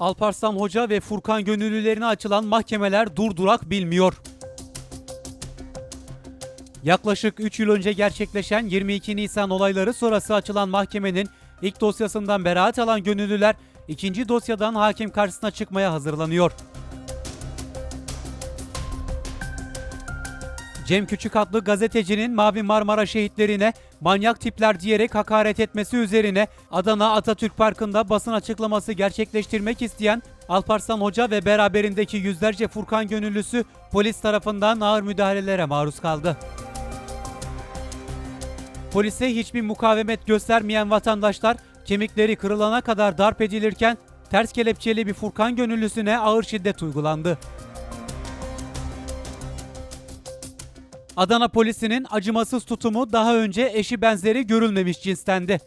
Alparslan Hoca ve Furkan Gönüllülerine açılan mahkemeler durdurak bilmiyor. Yaklaşık 3 yıl önce gerçekleşen 22 Nisan olayları sonrası açılan mahkemenin ilk dosyasından beraat alan gönüllüler ikinci dosyadan hakim karşısına çıkmaya hazırlanıyor. Cem Küçük adlı gazetecinin Mavi Marmara şehitlerine manyak tipler diyerek hakaret etmesi üzerine Adana Atatürk Parkı'nda basın açıklaması gerçekleştirmek isteyen Alparslan Hoca ve beraberindeki yüzlerce Furkan gönüllüsü polis tarafından ağır müdahalelere maruz kaldı. Polise hiçbir mukavemet göstermeyen vatandaşlar kemikleri kırılana kadar darp edilirken ters kelepçeli bir Furkan gönüllüsüne ağır şiddet uygulandı. Adana polisinin acımasız tutumu daha önce eşi benzeri görülmemiş cinstendi.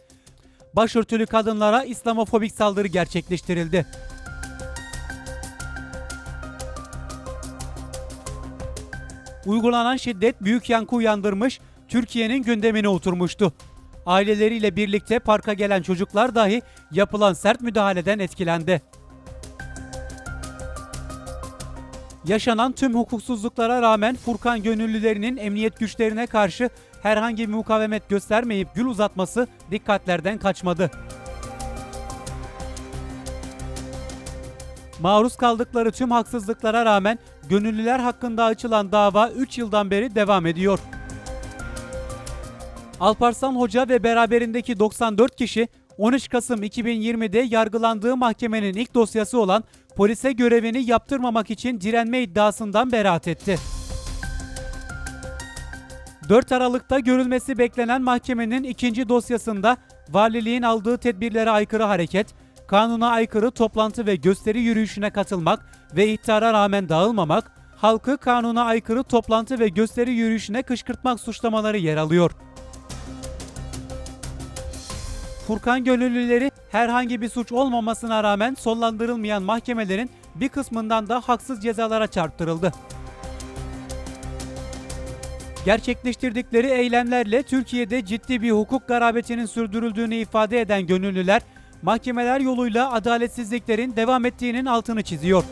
Başörtülü kadınlara İslamofobik saldırı gerçekleştirildi. Uygulanan şiddet büyük yankı uyandırmış, Türkiye'nin gündemine oturmuştu. Aileleriyle birlikte parka gelen çocuklar dahi yapılan sert müdahaleden etkilendi. Yaşanan tüm hukuksuzluklara rağmen Furkan gönüllülerinin emniyet güçlerine karşı herhangi bir mukavemet göstermeyip gül uzatması dikkatlerden kaçmadı. Maruz kaldıkları tüm haksızlıklara rağmen gönüllüler hakkında açılan dava 3 yıldan beri devam ediyor. Alparslan Hoca ve beraberindeki 94 kişi 13 Kasım 2020'de yargılandığı mahkemenin ilk dosyası olan polise görevini yaptırmamak için direnme iddiasından beraat etti. 4 Aralık'ta görülmesi beklenen mahkemenin ikinci dosyasında valiliğin aldığı tedbirlere aykırı hareket, kanuna aykırı toplantı ve gösteri yürüyüşüne katılmak ve ihtara rağmen dağılmamak, halkı kanuna aykırı toplantı ve gösteri yürüyüşüne kışkırtmak suçlamaları yer alıyor. Furkan gönüllüleri herhangi bir suç olmamasına rağmen sonlandırılmayan mahkemelerin bir kısmından da haksız cezalara çarptırıldı. Gerçekleştirdikleri eylemlerle Türkiye'de ciddi bir hukuk garabetinin sürdürüldüğünü ifade eden gönüllüler, mahkemeler yoluyla adaletsizliklerin devam ettiğinin altını çiziyor.